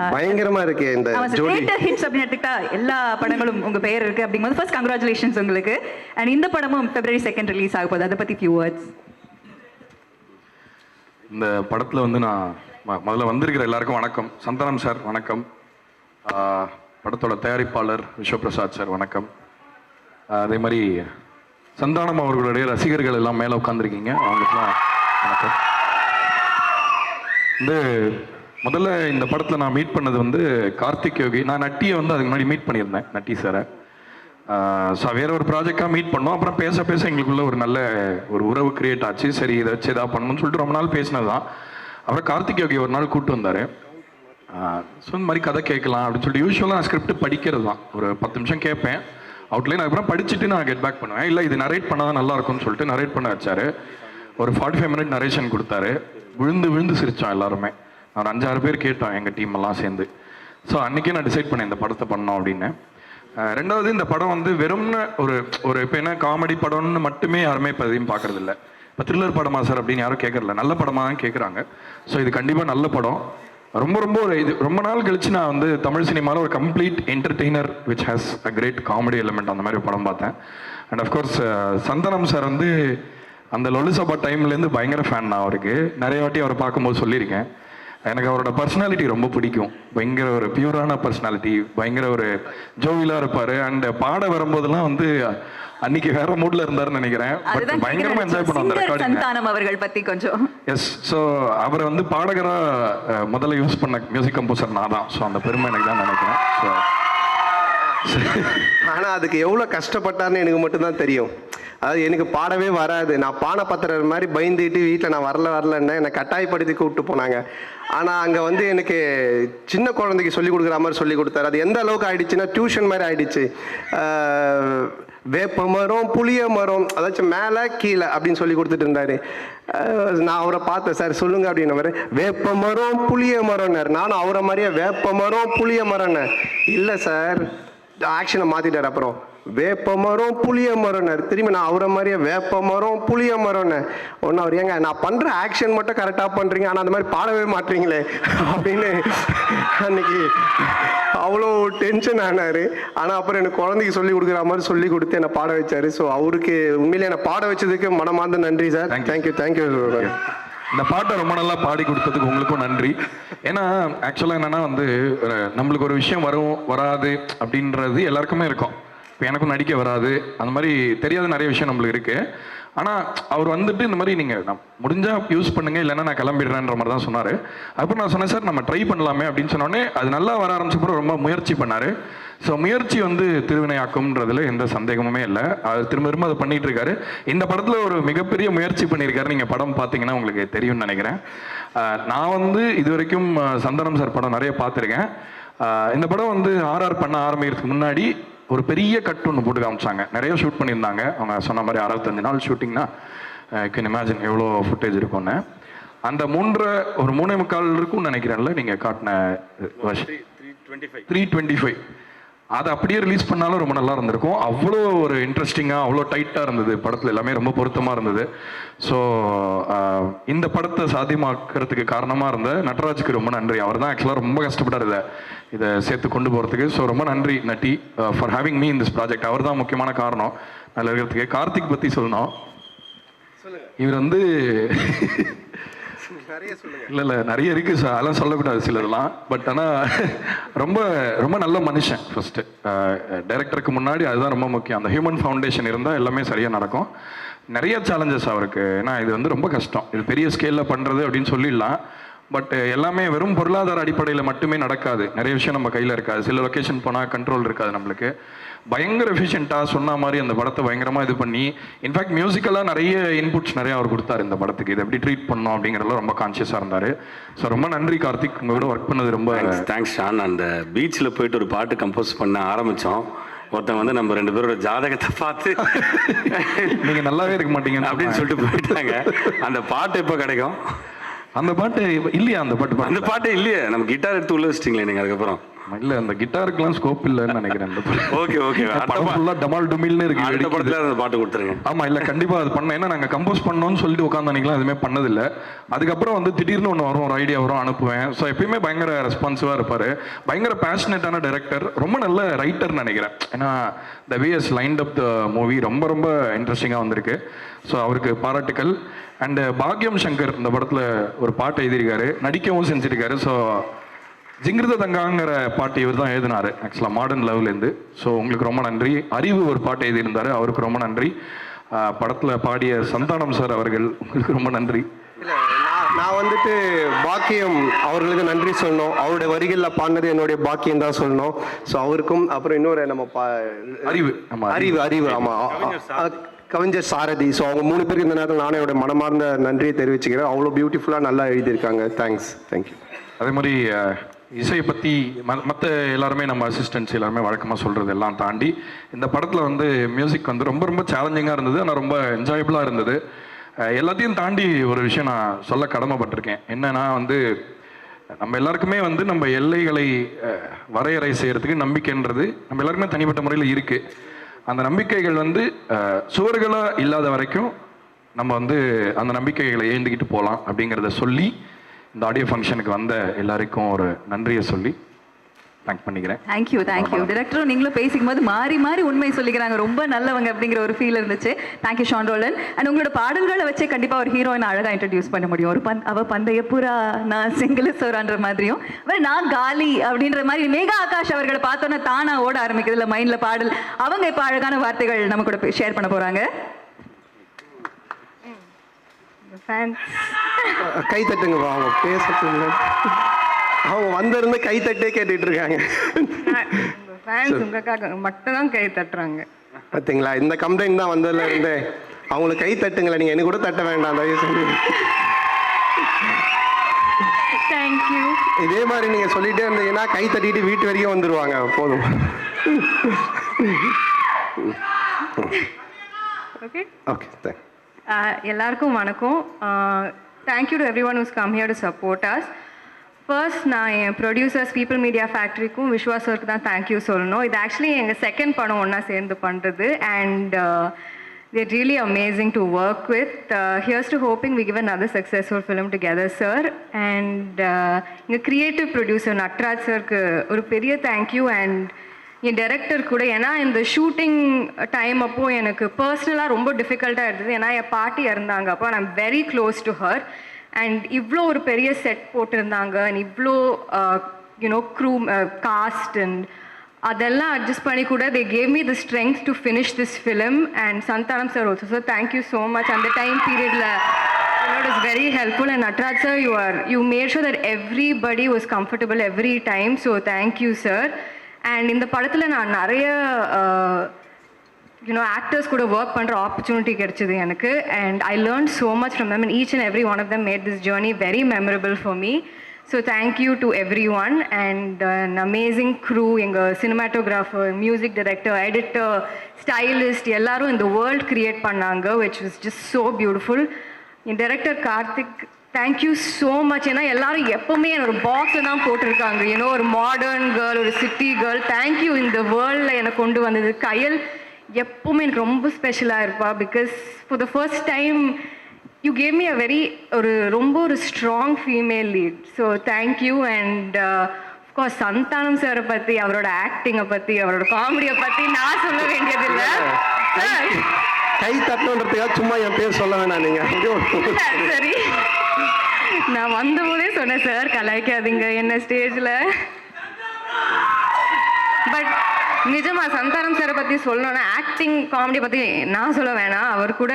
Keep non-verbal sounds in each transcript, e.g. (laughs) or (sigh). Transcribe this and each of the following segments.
பயங்கரமா இருக்கு இந்த ஜோடி. ஹிட்ஸ் அப்படின்னு எடுத்துக்கிட்டா எல்லா படங்களும் உங்க பேர் இருக்கு அப்படிங்கும்போது ஃபர்ஸ்ட் கங்க்ராச்சுலேஷன்ஸ் உங்களுக்கு. அண்ட் இந்த படமும் பிப்ரவரி செகண்ட் ரிலீஸ் ஆக போகுது. அதை பத்தி ஃபியூ வேர்ட்ஸ் இந்த படத்தில் வந்து நான் முதல்ல வந்திருக்கிற எல்லாருக்கும் வணக்கம். சந்தானம் சார் வணக்கம். ஆஹ் படத்தோட தயாரிப்பாளர் விஸ்வபிரசாத் சார் வணக்கம். அதே மாதிரி சந்தானம் அவர்களுடைய ரசிகர்கள் எல்லாம் மேலே உட்காந்துருக்கீங்க அவங்களுக்குலாம் வணக்கம். வந்து முதல்ல இந்த படத்தில் நான் மீட் பண்ணது வந்து கார்த்திக் யோகி. நான் நட்டியை வந்து அதுக்கு முன்னாடி மீட் பண்ணியிருந்தேன் நட்டி சாரை ஸோ வேற ஒரு ப்ராஜெக்டாக மீட் பண்ணோம். அப்புறம் பேச பேச எங்களுக்குள்ள ஒரு நல்ல ஒரு உறவு கிரியேட் ஆச்சு. சரி இதை வச்சு எதாவது பண்ணணும்னு சொல்லிட்டு ரொம்ப நாள் பேசினது தான் அப்புறம் கார்த்திக் யோகி ஒரு நாள் கூப்பிட்டு வந்தார். ஸோ இந்த மாதிரி கதை கேட்கலாம் அப்படின்னு சொல்லிட்டு யூஸ்வலாக நான் ஸ்கிரிப்ட் படிக்கிறது தான் ஒரு பத்து நிமிஷம் கேட்பேன். அவுட்லைன் அப்புறம் படிச்சுட்டு நான் கெட் பேக் பண்ணுவேன். இல்லை இது நரேட் பண்ணால் நல்லா இருக்கும்னு சொல்லிட்டு நரேட் பண்ண வச்சாரு. ஒரு ஃபார்ட்டி ஃபைவ் மினிட் நரேஷன் கொடுத்தாரு. விழுந்து விழுந்து சிரித்தோம் எல்லாருமே. ஒரு அஞ்சாறு பேர் கேட்டோம் எங்கள் டீம் எல்லாம் சேர்ந்து. ஸோ அன்றைக்கே நான் டிசைட் பண்ணேன் இந்த படத்தை பண்ணோம் அப்படின்னு. ரெண்டாவது இந்த படம் வந்து வெறும்னு ஒரு ஒரு இப்போ என்ன காமெடி படம்னு மட்டுமே யாருமே இப்போ எதையும் பார்க்கறது இப்போ த்ரில்லர் படமா சார் அப்படின்னு யாரும் கேட்கறல நல்ல படமாக தான் கேட்குறாங்க ஸோ இது கண்டிப்பாக நல்ல படம். ரொம்ப ரொம்ப ஒரு இது ரொம்ப நாள் கழிச்சு நான் வந்து தமிழ் சினிமாவில் ஒரு complete entertainer which has a great comedy element அந்த மாதிரி ஒரு படம் பார்த்தேன். அண்ட் அஃப்கோர்ஸ் சந்தனம் சார் வந்து அந்த லொலிசபா டைம்லேருந்து பயங்கர ஃபேன் நான் அவருக்கு. நிறைய வாட்டி அவரை பார்க்கும்போது சொல்லியிருக்கேன். எனக்கு அவரோட பர்சனாலிட்டி ரொம்ப பிடிக்கும். பயங்கர ஒரு பியூரான பர்சனாலிட்டி பயங்கர ஒரு ஜோவிலாக இருப்பார். அண்ட் பாட வரும்போதெல்லாம் வந்து அன்னைக்கு வேற மூட்ல இருந்தாருன்னு நினைக்கிறேன். பட் பயங்கரமா என்ஜாய் பண்ணோம் அந்த ரெக்கார்டிங் சந்தானம் அவர்கள் பத்தி கொஞ்சம். எஸ் ஸோ அவரை வந்து பாடகரா முதல்ல யூஸ் பண்ண மியூசிக் கம்போசர் நான் தான். ஸோ அந்த பெருமை எனக்கு தான் நினைக்கிறேன். ஸோ ஆனா அதுக்கு எவ்வளவு கஷ்டப்பட்டார்னு எனக்கு மட்டும்தான் தெரியும். அதாவது எனக்கு பாடவே வராது. நான் பானை பத்திரர் மாதிரி பயந்துட்டு வீட்டில் நான் வரல வரலன்னு என்னை கட்டாயப்படுத்தி கூப்பிட்டு போனாங்க. ஆனால் அங்கே வந்து எனக்கு சின்ன குழந்தைக்கு சொல்லி கொடுக்குற மாதிரி சொல்லி கொடுத்தாரு. அது எந்த அளவுக்கு ஆயிடுச்சுன்னா டியூஷன் மாதிரி ஆயிடுச்சு. வேப்ப மரம் புளிய மரம் அதாச்சும் மேலே கீழே அப்படின்னு சொல்லி கொடுத்துட்டு இருந்தாரு. நான் அவரை பார்த்தேன். சார் சொல்லுங்க அப்படின்ன மாதிரி வேப்ப மரம் புளிய மரம்னார். நானும் அவரை மாதிரியே வேப்ப மரம் புளிய மரம்னு இல்லை சார். ஆக்ஷனை மாற்றிட்டார் அப்புறம். வேப்ப மரம் புளிய மரம்னாரு திரும்பி நான் அவரை மாதிரியே வேப்ப மரம் புளிய மரம்னு. ஒன்று அவர் ஏங்க நான் பண்ற ஆக்ஷன் மட்டும் கரெக்டாக பண்றீங்க. ஆனால் அந்த மாதிரி பாடவே மாட்டீங்களே. அப்படின்னு அன்னைக்கு அவ்வளோ டென்ஷன் ஆனாரு. ஆனால் அப்புறம் எனக்கு குழந்தைக்கு சொல்லி கொடுக்குற மாதிரி சொல்லி கொடுத்து என்னை பாட வச்சாரு. ஸோ அவருக்கு உண்மையிலே என்னை பாட வச்சதுக்கு மனமார்ந்த நன்றி சார். தேங்க்யூ தேங்க்யூ இந்த பாட்டை ரொம்ப நல்லா பாடி கொடுத்ததுக்கு உங்களுக்கும் நன்றி. ஏன்னா ஆக்சுவலாக என்னன்னா வந்து நம்மளுக்கு ஒரு விஷயம் வரும் வராது அப்படின்றது எல்லாருக்குமே இருக்கும். இப்போ எனக்கும் நடிக்க வராது. அந்த மாதிரி தெரியாத நிறைய விஷயம் நம்மளுக்கு இருக்கு. ஆனால் அவர் வந்துட்டு இந்த மாதிரி நீங்கள் நான் முடிஞ்சால் யூஸ் பண்ணுங்க இல்லைன்னா நான் கிளம்பிடுறேன்ற மாதிரி தான் சொன்னார். அப்புறம் நான் சொன்னேன் சார் நம்ம ட்ரை பண்ணலாமே அப்படின்னு சொன்னோடனே அது நல்லா வர ஆரம்பிச்சப்பறம் ரொம்ப முயற்சி பண்ணார். ஸோ முயற்சி வந்து திருவினையாக்கும்ன்றதுல எந்த சந்தேகமுமே இல்லை. அவர் திரும்ப திரும்ப அதை பண்ணிட்டு இருக்காரு. இந்த படத்தில் ஒரு மிகப்பெரிய முயற்சி பண்ணியிருக்காரு. நீங்கள் படம் பார்த்தீங்கன்னா உங்களுக்கு தெரியும்னு நினைக்கிறேன். நான் வந்து இது வரைக்கும் சந்தனம் சார் படம் நிறைய பார்த்துருக்கேன். இந்த படம் வந்து ஆர்ஆர் பண்ண ஆரம்பிக்கிறதுக்கு முன்னாடி ஒரு பெரிய கட் ஒன்று போட்டு காமிச்சாங்க. நிறைய ஷூட் பண்ணியிருந்தாங்க. அவங்க சொன்ன மாதிரி அறுபத்தஞ்சு நாள் ஷூட்டிங்னா கேன் இமேஜின் எவ்வளோ ஃபுட்டேஜ் இருக்கும்னு. அந்த மூன்றரை ஒரு மூணே முக்கால் இருக்கும்னு நினைக்கிறேன்ல நீங்கள் காட்டின த்ரீ டுவெண்ட்டி ஃபைவ் அதை அப்படியே ரிலீஸ் பண்ணாலும் ரொம்ப நல்லா இருந்திருக்கும். அவ்வளோ ஒரு இன்ட்ரெஸ்டிங்காக அவ்வளோ டைட்டாக இருந்தது படத்தில். எல்லாமே ரொம்ப பொருத்தமாக இருந்தது. ஸோ இந்த படத்தை சாத்தியமாக்குறதுக்கு காரணமாக இருந்த நட்ராஜுக்கு ரொம்ப நன்றி. அவர் தான் ஆக்சுவலாக ரொம்ப கஷ்டப்பட்டார் இதை இதை சேர்த்து கொண்டு போகிறதுக்கு ஸோ ரொம்ப நன்றி Natty for having me in this project அவர் தான் முக்கியமான காரணம். அதில் இருக்கிறதுக்கு. கார்த்திக் பற்றி சொல்லணும். இவர் வந்து இல்லை இல்லை நிறைய இருக்கு சார் அதெல்லாம் சொல்லக்கூடாது சிலதெல்லாம். பட் ஆனா ரொம்ப ரொம்ப நல்ல மனுஷன் ஃபர்ஸ்ட் டைரக்டருக்கு முன்னாடி அதுதான் ரொம்ப முக்கியம். அந்த ஹியூமன் ஃபவுண்டேஷன் இருந்தால் எல்லாமே சரியா நடக்கும். நிறைய சேலஞ்சஸ் அவருக்கு. ஏன்னா இது வந்து ரொம்ப கஷ்டம். இது பெரிய ஸ்கேல்ல பண்றது அப்படின்னு சொல்லிடலாம். பட் எல்லாமே வெறும் பொருளாதார அடிப்படையில் மட்டுமே நடக்காது. நிறைய விஷயம் நம்ம கையில் இருக்காது. சில லொக்கேஷன் போனால் கண்ட்ரோல் இருக்காது நம்மளுக்கு. பயங்கர எஃபிஷியண்ட்டாக சொன்ன மாதிரி அந்த படத்தை பயங்கரமாக இது பண்ணி இன்ஃபேக்ட் மியூசிக்கலாக நிறைய இன்புட்ஸ் நிறைய அவர் கொடுத்தாரு இந்த படத்துக்கு. இதை எப்படி ட்ரீட் பண்ணணும் அப்படிங்கிறதுல ரொம்ப கான்ஷியஸாக இருந்தார். ஸோ ரொம்ப நன்றி கார்த்திக். உங்க கூட ஒர்க் பண்ணது ரொம்ப தேங்க்ஸ் ஷான் அந்த பீச்சில் போயிட்டு ஒரு பாட்டு கம்போஸ் பண்ண ஆரம்பித்தோம் ஒருத்தன் வந்து நம்ம ரெண்டு பேரோட ஜாதகத்தை பார்த்து (laughs) நீங்க நல்லாவே இருக்க மாட்டீங்க அப்படின்னு சொல்லிட்டு போயிட்டாங்க. அந்த பாட்டு எப்போ கிடைக்கும்? அந்த பாட்டு இல்லையா அந்த பாட்டு அந்த பாட்டே இல்லையே. நம்ம கிட்டார் எடுத்து உள்ள வச்சிட்டீங்களே நீங்கள் அதுக்கப்புறம். இல்ல அந்த கிட்டாருக்கெல்லாம் ஸ்கோப் இல்லைன்னு நினைக்கிறேன். Okay okay. படம் ஃபுல்லா டமால் டுமில்னு இருக்கு அடுத்த. படத்துல அந்த பாட்டு கொடுத்துருங்க. ஆமா இல்ல கண்டிப்பா அது பண்ண ஏன்னா நாங்க கம்போஸ் பண்ணோம்னு சொல்லிட்டு உட்காந்து அன்னைக்கெல்லாம் எதுவுமே பண்ணதில்ல. அதுக்கப்புறம் வந்து திடீர்னு ஒன்று வரும் ஒரு ஐடியா வரும் அனுப்புவேன். ஸோ எப்பயுமே பயங்கர ரெஸ்பான்சிவா இருப்பாரு. பயங்கர பேஷனேட்டான டைரக்டர் ரொம்ப நல்ல ரைட்டர்னு நினைக்கிறேன். ஏன்னா த way is லைண்ட் up the movie ரொம்ப ரொம்ப இன்ட்ரெஸ்டிங்காக வந்திருக்கு. ஸோ அவருக்கு பாராட்டுக்கள். அண்ட் பாக்யம் சங்கர் இந்த படத்துல ஒரு பாட்டு எழுதியிருக்காரு. நடிக்கவும் செஞ்சிருக்காரு. ஸோ ஜிங்கிருத தங்காங்கிற பாட்டு இவர் தான் எழுதினாரு ஆக்சுவலாக மாடர்ன் லெவல்லேருந்து ஸோ உங்களுக்கு ரொம்ப நன்றி. அறிவு ஒரு பாட்டு எழுதியிருந்தாரு. அவருக்கு ரொம்ப நன்றி. படத்துல பாடிய சந்தானம் சார் அவர்கள் உங்களுக்கு ரொம்ப நன்றி. இல்ல, நான் நான் வந்துட்டு பாக்கியம் அவர்களுக்கு நன்றி சொல்லணும். அவருடைய வரிகளில் பாடினது என்னுடைய பாக்கியம் தான் சொல்லணும். ஸோ அவருக்கும் அப்புறம் இன்னொரு நம்ம பா அறிவு நம்ம அறிவு. அறிவு ஆமா. அ- அ- கவிஞர் சாரதி. ஸோ அவங்க மூணு பேருக்கு இந்த நேரத்தில் நானே என்னோட மனமார்ந்த நன்றியை தெரிவிச்சுக்கிறேன். அவ்வளோ பியூட்டிஃபுல்லாக நல்லா எழுதியிருக்காங்க. தேங்க்ஸ் தேங்க்யூ அதே மாதிரி இசையை பற்றி மற்ற எல்லாருமே நம்ம அசிஸ்டன்ஸ் எல்லாருமே வழக்கமாக சொல்கிறது எல்லாம் தாண்டி இந்த படத்தில் வந்து மியூசிக் வந்து ரொம்ப ரொம்ப சேலஞ்சிங்காக இருந்தது ஆனால் ரொம்ப என்ஜாயபுளாக இருந்தது. எல்லாத்தையும் தாண்டி ஒரு விஷயம் நான் சொல்ல கடமைப்பட்டிருக்கேன். என்னன்னா வந்து நம்ம எல்லாருக்குமே வந்து நம்ம எல்லைகளை வரையறை செய்கிறதுக்கு நம்பிக்கைன்றது நம்ம எல்லாருக்குமே தனிப்பட்ட முறையில் இருக்குது அந்த நம்பிக்கைகள் வந்து சுவர்களாக இல்லாத வரைக்கும் நம்ம வந்து அந்த நம்பிக்கைகளை ஏந்திக்கிட்டு போகலாம் அப்படிங்கிறத சொல்லி இந்த ஆடியோ ஃபங்க்ஷனுக்கு வந்த எல்லாருக்கும் ஒரு நன்றியை சொல்லி தேங்க் பண்ணிக்கிறேன். தேங்க்யூ தேங்க்யூ டிரெக்டரும் நீங்களும் பேசிக்கும் போது மாறி மாறி உண்மை சொல்லிக்கிறாங்க. ரொம்ப நல்லவங்க அப்படிங்கிற ஒரு ஃபீல் இருந்துச்சு. தேங்க்யூ ஷான் ரோலன் அண்ட் உங்களோட பாடல்களை வச்சே கண்டிப்பாக ஒரு ஹீரோயின் அழகாக இன்ட்ரடியூஸ் பண்ண முடியும். ஒரு பந்த் அவள் பந்தய புறா நான் செங்கில சோரான்ற மாதிரியும். அப்புறம் நான் காலி அப்படின்ற மாதிரி மேகா ஆகாஷ் அவர்களை பார்த்தோன்னா தானாக ஓட ஆரம்பிக்குது. இல்லை மைண்டில் பாடல். அவங்க இப்போ அழகான வார்த்தைகள் நம்ம கூட ஷேர் பண்ண போகிறாங்க கை தட்டுங்க bro. அவங்க பேசட்டுங்க அவங்க வந்திருந்து கை தட்டே கேட்டுட்டு இருக்காங்க உங்கள் ஃபேன்ஸ் உங்களுக்காக மட்டும் தான் கை தட்டுறாங்க பார்த்தீங்களா இந்த கம்ப்ளைண்ட் தான் வந்ததுல இருந்தே. அவங்களுக்கு கை தட்டுங்களேன் நீங்க எனக்கு கூட தட்ட வேண்டாம் தயவு செஞ்சு தேங்க்யூ இதே மாதிரி நீங்க சொல்லிட்டே இருந்தீங்கன்னா கை தட்டிட்டு வீட்டு வரைக்கும் வந்துருவாங்க. போதும். ஓகே ஓகே தேங்க் எல்லாருக்கும் வணக்கம். Thank you to everyone who's come here to support us first நான் என் ப்ரொடியூசர்ஸ் பீப்புள் மீடியா ஃபேக்ட்ரிக்கும் விஸ்வா சருக்கு தான் தேங்க்யூ சொல்லணும். இது ஆக்சுவலி எங்கள் செகண்ட் படம் ஒன்றா சேர்ந்து பண்ணுறது and they're really amazing to work with here's to hoping we we give another successful film together, sir. And எங்கள் க்ரியேட்டிவ் ப்ரொடியூசர் நட்ராஜ் சருக்கு ஒரு பெரிய தேங்க்யூ அண்ட் என் டைரக்டர் கூட ஏன்னா இந்த ஷூட்டிங் டைம் அப்போ எனக்கு பர்சனலாக ரொம்ப டிஃபிகல்ட்டாக இருந்தது. ஏன்னா என் பாட்டி இருந்தாங்க அப்போ I'm very close to her and இவ்வளோ ஒரு பெரிய செட் போட்டிருந்தாங்க. அண்ட் இவ்வளோ you know crew cast and அதெல்லாம் அட்ஜஸ்ட் பண்ணி கூட they gave me the strength to finish this film and Santhanam sir also sir thank you so much அந்த time பீரியடில் it was very helpful. And Natraj sir you are you made sure that everybody was comfortable time so so thank sir and இந்த படத்தில் நான் நிறைய you know actors கூட work பண்ணுற opportunity கிடைச்சிது எனக்கு. And I learn so much from them and each and every one of them made this journey very memorable for me so thank you to everyone and an amazing crew எங்கள் cinematographer music director editor stylist எல்லாரும் இந்த world create பண்ணாங்க which is just so beautiful N director Karthik thank you so much ஏன்னா எல்லாரும் எப்பவுமே என்னோட பாக்ஸில் தான் போட்டிருக்காங்க. ஏன்னோ ஒரு மாடர்ன் கேர்ள் ஒரு சிட்டி கேர்ள் தேங்க்யூ இந்த வேர்ல்டில் எனக்கு கொண்டு வந்தது. கையல் எப்பவுமே எனக்கு ரொம்ப ஸ்பெஷலாக இருப்பா. Because for the first time you gave me a very ஒரு ரொம்ப ஒரு strong female lead so thank you and course Santhanam சாரை பற்றி அவரோட ஆக்டிங்கை பற்றி அவரோட காமெடியை பற்றி நான் சொல்ல வேண்டியதில்லை. கை தட்டணுன்றதுக்காக சும்மா என் பேர் சொல்ல வேணாம் நீங்க. அப்படியே ஒரு- சரி. நான் வந்தபோதே சொன்னேன் சார் கலாய்க்காதீங்க என்ன ஸ்டேஜில் பட் நிஜமா சந்தானம் சாரை பற்றி சொல்லணும்னா ஆக்டிங் காமெடி பற்றி நான் சொல்ல வேணாம். அவர் கூட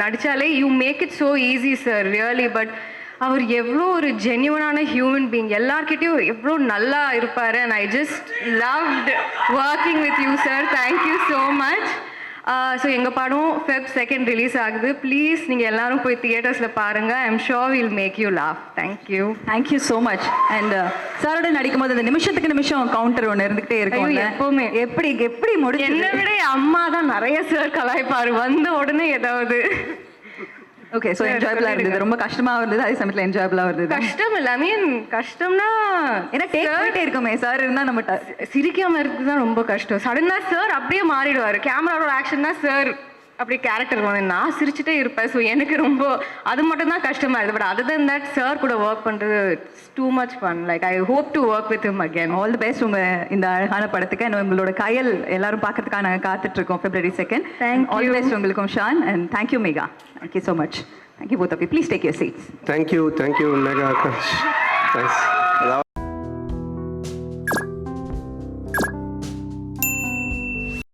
நடித்தாலே you make it so easy sir really but அவர் எவ்வளோ ஒரு ஜென்யூனான ஹியூமன் பீங் எல்லார்கிட்டையும் எவ்வளோ நல்லா இருப்பார். And I just loved working with you sir thank you so much so எங்கள் படம் ஃபெப் செகண்ட் ரிலீஸ் ஆகுது. ப்ளீஸ் நீங்கள் எல்லாரும் போய் தியேட்டர்ஸில் பாருங்கள் I'm sure will make you laugh thank you thank you so much and சாரோட நடிக்கும் போது அந்த நிமிஷத்துக்கு நிமிஷம் கவுண்டர் ஒன்று இருந்துகிட்டே இருக்கும் எப்பவுமே. எப்படி எப்படி முடிஞ்சு என்னை விட அம்மா தான் நிறைய சார் கலாய்ப்பாரு. வந்த உடனே ஏதாவது. ஓகே ஸோ என்ஜாயபிளா இருந்தது ரொம்ப கஷ்டமா இருந்தது அதே சமயத்தில் என்ஜாயபிளா இருந்தது கஷ்டம் இல்லை ஐ மீன் கஷ்டம்னா ஏன்னா டேக் போயிட்டே இருக்குமே சார் இருந்தா நம்ம சிரிக்காம இருக்கிறது தான் ரொம்ப கஷ்டம் சடனா சார் அப்படியே மாறிடுவாரு கேமராவோட ஆக்ஷன் தான் சார் அப்படி கேரக்டர் வந்து நான் சிரிச்சுட்டே இருப்பேன். ஸோ எனக்கு ரொம்ப அது மட்டும் தான் கஷ்டமா இருக்குது but other than that sir கூட ஒர்க் பண்றது too much fun like I hope to work with him again. All the best உங்க இந்த அழகான படத்துக்கு. And உங்களோட கயல் எல்லாரும் பார்க்கறதுக்காக நாங்க காத்துட்டு இருக்கோம் February second Thank all. Best உங்களுக்கும் Shaan and thank you Megha thank you so much thank you both of you please take your seats thank you thank you Megha Akash thanks